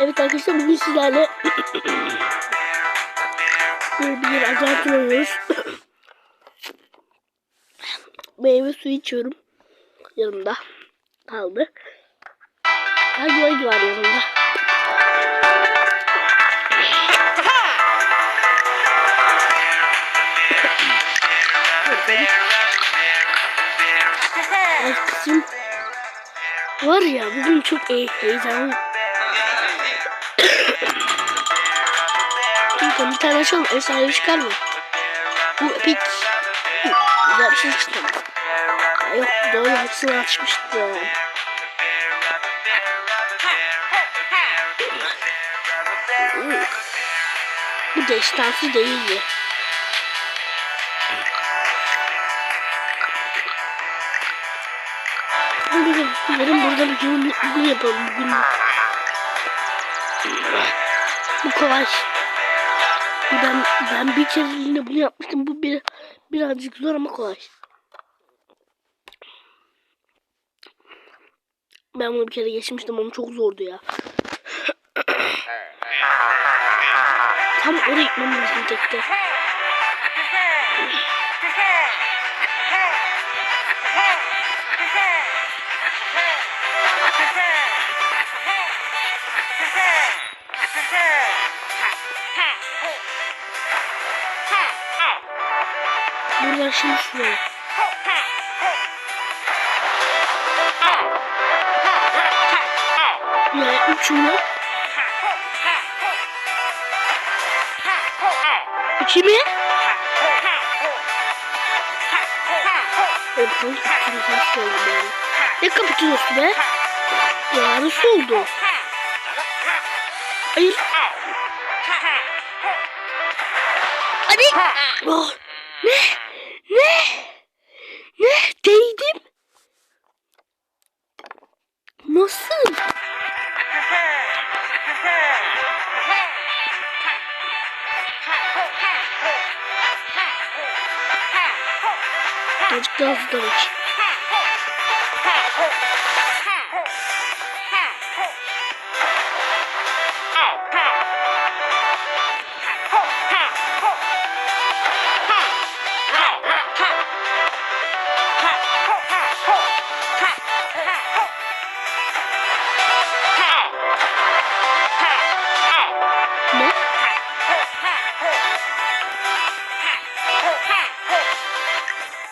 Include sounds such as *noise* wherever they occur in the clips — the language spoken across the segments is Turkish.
Evet arkadaşlar bugün sizlerle bir, bir acayip oynuyoruz. *coughs* Meyve suyu içiyorum. Yanımda kaldı. Hangi oyuncu var yanımda? *coughs* Evet kızım. Var ya bugün çok iyi heyecanlı. Çünkü bir tane açalım efsane çıkar mı? Bu epik. Güzel bir şey çıktı. Yok doğru hepsini açmıştım. Bu destansı değildi. Hadi gidelim burada bir gün, yapalım bugün. Bu kolay. Ben, ben bir kereliğine bunu yapmıştım. Bu bir, birazcık zor ama kolay. Ben bunu bir kere geçmiştim ama çok zordu ya. Tam oraya gitmem lazım şimdi şuraya. Ya üçünü. İki mi? Ben üçünü söyleyeyim yani. Ne kapatıyorsun be? Ya nasıl oldu? Hayır. Hadi. Oh. Ne? Ne? Ne? Değdim. Nasıl? Azıcık daha hızlı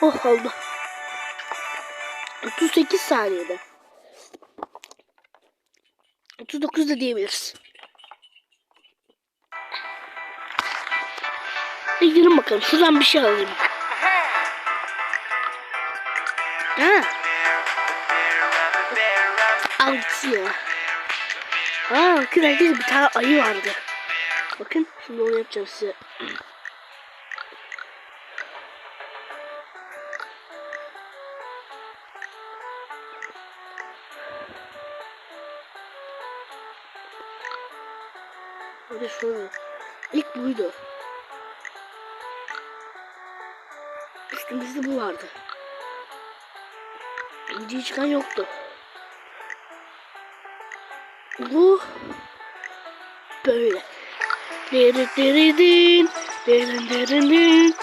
Oh oldu. 38 saniyede. 39 da diyebiliriz. E, girin bakalım. Şuradan bir şey alayım. Ha. Al gitsin ya. Aa bakın herkes bir tane ayı vardı. Bakın şimdi onu yapacağım size. Hadi şöyle. İlk buydu. Üstümüzde bu vardı. İnci çıkan yoktu. Bu böyle. Derin derin derin derin derin.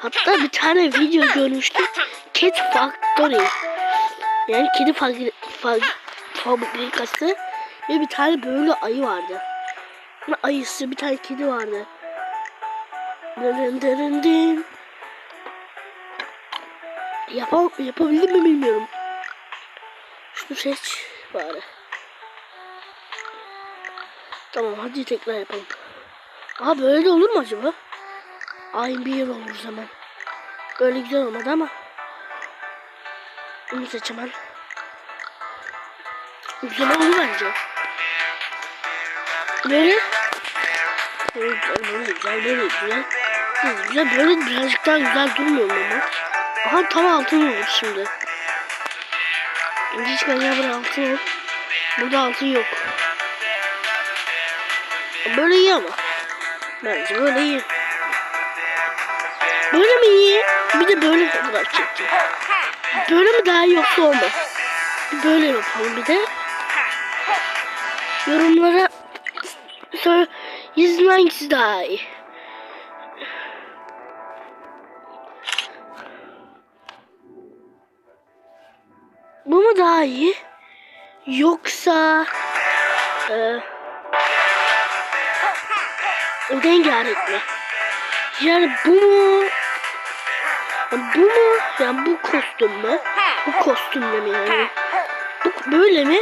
Hatta bir tane video görmüştüm. Cat Factory. Yani kedi fabri fab fabrikası. Ve bir tane böyle ayı vardı. Ayısı bir tane kedi vardı. Derin derin derin. Yapam yapabildim mi bilmiyorum. Şunu seç bari. Tamam hadi tekrar yapalım. Aa böyle olur mu acaba? Aynı bir yer olur zaman. Böyle güzel olmadı ama. Bunu seç hemen. Güzel olur bence. Böyle. Böyle güzel, böyle güzel, güzel. Böyle birazcık daha güzel durmuyor mu ama? Aha tam altın olur şimdi. İnci çıkan ya burada altın olur. Burada altın yok. Böyle iyi ama. Bence böyle iyi. Böyle mi iyi? Bir de böyle fotoğraf çektim. Böyle mi daha iyi yoksa o mu? Bir Böyle yapalım bir de. Yorumlara Sonra yüzün hangisi daha? Bu mu daha iyi? Yoksa e, rengarenk mi? Yani bu mu? Bu mu? Yani bu kostüm mü? Bu kostümle mi yani? Bu böyle mi?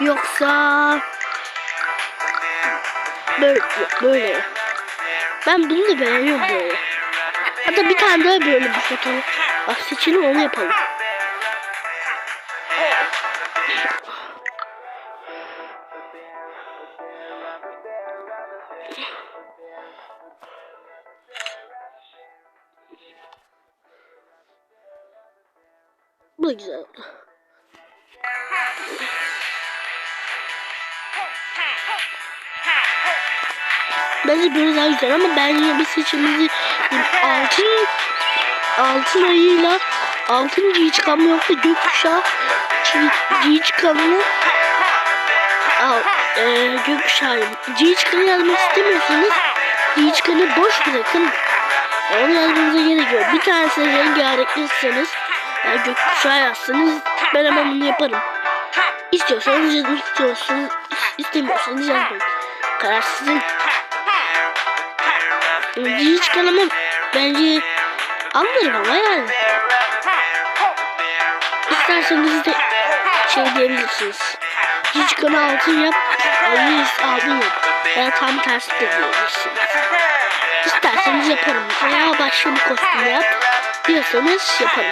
Yoksa böyle böyle? Ben bunu da beğeniyorum böyle. Hatta bir tane daha böyle bir fotoğraf seçelim onu yapalım. Bu güzel oldu. Bence böyle daha güzel ama ben yine bir seçimimizi altın altın ayıyla altın G çıkanı yoksa gökkuşağı G çıkanını al e, gökkuşağı G çıkanı yazmak istemiyorsanız G çıkanı boş bırakın onu yazmanıza gerek yok. Bir tanesini rengarenkliyseniz yani gökkuşağı yazsanız ben hemen bunu yaparım. İstiyorsanız yazın, istiyorsanız istemiyorsanız yazmayın. Karar sizin. Hiç kalamam. Bence anlarım ama yani. İsterseniz de şey diyebilirsiniz. Hiç kana altın yap, ayı altın yap. Veya tam tersi de diyebilirsiniz. İsterseniz yaparım. Veya başka bir kostüm yap. Diyorsanız yaparım.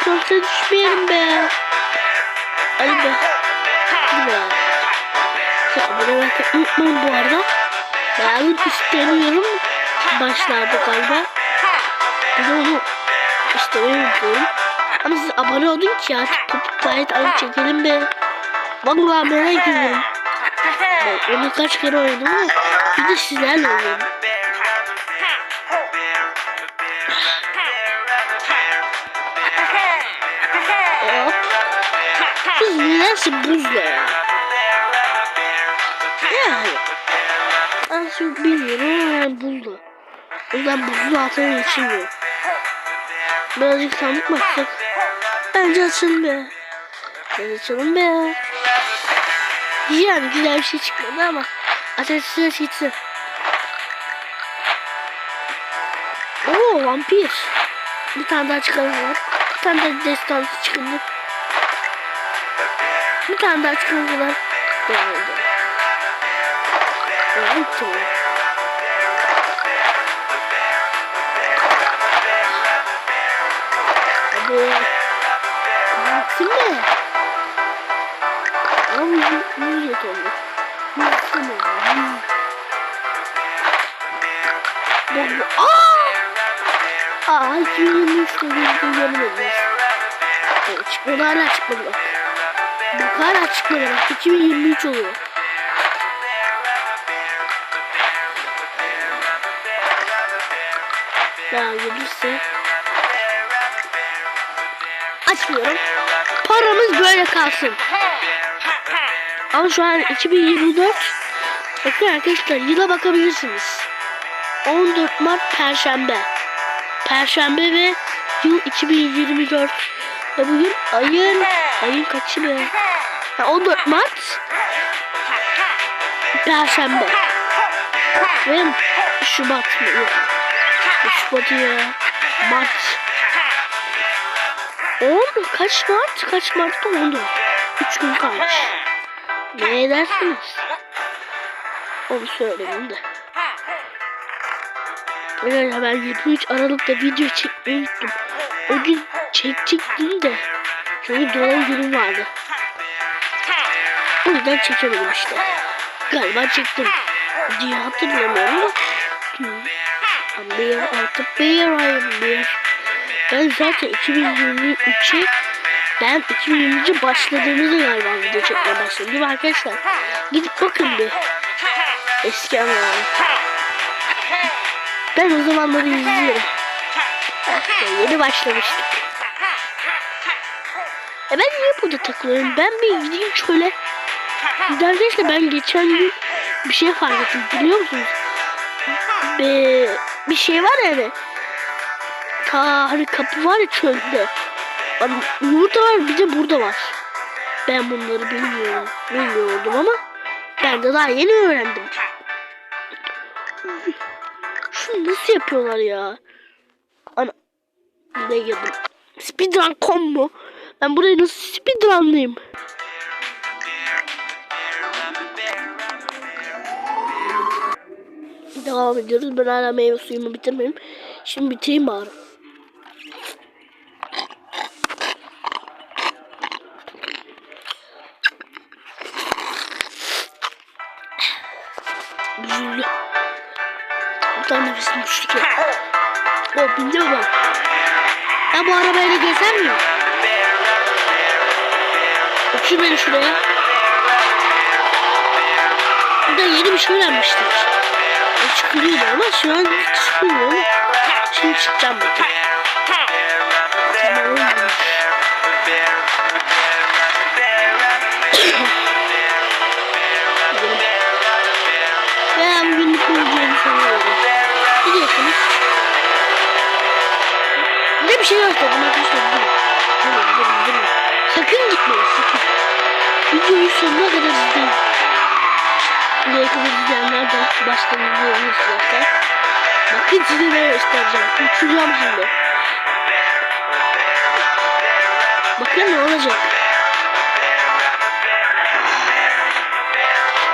Beklentiye düşmeyelim be. Hadi be. Hadi be. Ya abone olmayı unutmayın bu arada. Ben istemiyorum. Başlarda galiba. De onu istemeyi unutuyorum. Ama siz abone olun ki artık topuk gayet alıp çekelim be. Vallahi merak ediyorum. Ben onu kaç kere oynadım ama bir de sizlerle oynuyorum. Nedense buzla ya. Yani. Ben çok bilmiyorum ama yani buzla. O yüzden buzlu altına geçilmiyor. Birazcık sandık mı açsak? Bence açalım be. Bence açalım be. Yani güzel bir şey çıkmadı ama ateşsiz çıksın. Oo vampir. Bir tane daha çıkalım var. Bir tane daha destansı çıkıldı. Bir tane daha edelim. Evet tamam. Hadi. Gitsin mi? Ama müzik, müzik oldu. Müzik oldu. Müzik. Aa! Aa, 2023'te gözüküyor görmediniz. Evet, hala çıkmadı. Bak hala çıkmadı bak. 2023 oluyor. Ya gelirse açmıyorum. Paramız böyle kalsın. Ama şu an 2024 Bakın arkadaşlar yıla bakabilirsiniz. 14 Mart Perşembe. Perşembe ve yıl 2024. Ve bugün ayın ayın kaçı be? Ha, 14 Mart Perşembe. Ve Şubat mı? Yok. Şubat ya. Mart. 10 kaç Mart? Kaç Mart'ta 14. 3 gün kalmış. Ne edersiniz? Onu söyledim de. Evet ben 23 Aralık'ta video çekmeyi unuttum. O gün çekecektim de. Çünkü doğum günüm vardı. O yüzden çekemedim işte. Galiba çektim. Diye hatırlamıyorum ama. Hmm. Bir artık bir ayım bir. Ben zaten 2023'e Ben 2020 başladığımızda galiba video çekmeye başladım değil mi arkadaşlar? Gidip bakın bir. Eski anılar. Ben o zamanları izliyorum. Ya yeni başlamıştık. E ben niye burada takılıyorum? Ben bir gideyim şöyle. Arkadaşlar ben geçen gün bir şey fark ettim biliyor musunuz? Bir, bir şey var yani. Ta hani kapı var ya çölde. Hani burada var bir de burada var. Ben bunları bilmiyorum. Bilmiyordum ama ben de daha yeni öğrendim. Şunu nasıl yapıyorlar ya? Ana ne girdim? Speedrun.com mu? Ben burayı nasıl speedrunlayayım? Devam ediyoruz. Ben hala meyve suyumu bitirmedim. Şimdi bitireyim bari. Bir tane nefesim düştü ya. O bindi mi ben? Bu arabayla gezer Uçur beni şuraya. Burada yeni bir şey öğrenmiştik. O çıkılıyordu ama şu an çıkmıyor ama şimdi çıkacağım bakın. Tamam. Ben bugünlük olacağını sanıyorum. Biliyorsunuz. Ne bir şey gösterdim arkadaşlar. Durun durun. Sakın gitmeyin sakın. Videoyu sonuna kadar izleyin. Buraya kadar izleyenler de başka videoyu istersen. Bakın size ne göstereceğim. Uçuracağım şimdi. Bakın ne olacak.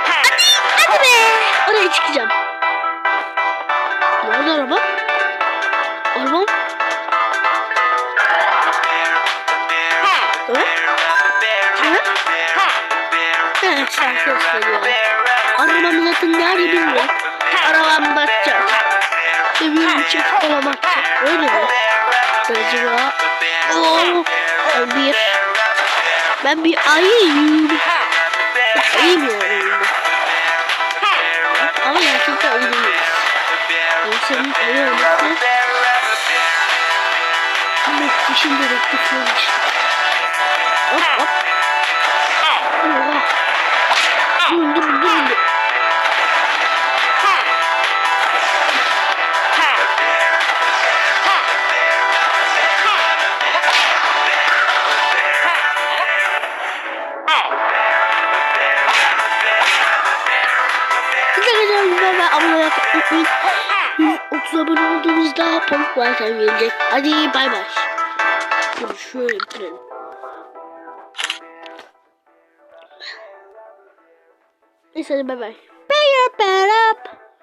Hadi, hadi be. Oraya çıkacağım. Evet şarkı söylüyor. Arabamın adını nerede bilmiyorum. Arabam bakacak. Seviyorum çekip alamakça. Öyle mi? Acaba? Oo, bir. Ben bir ayıyım. Ayıyım yani. Ama gerçekten ayı değiliz. İnsanın ayı olması müthişin dedektifiymiş. Hop hop. Oha. Durun durun durun. Unutmayın. 130 abone olduğumuzda Pamuk Varken gelecek. Hadi bay bay. Şöyle bitirelim. Neyse hadi bay bay. Bay bay.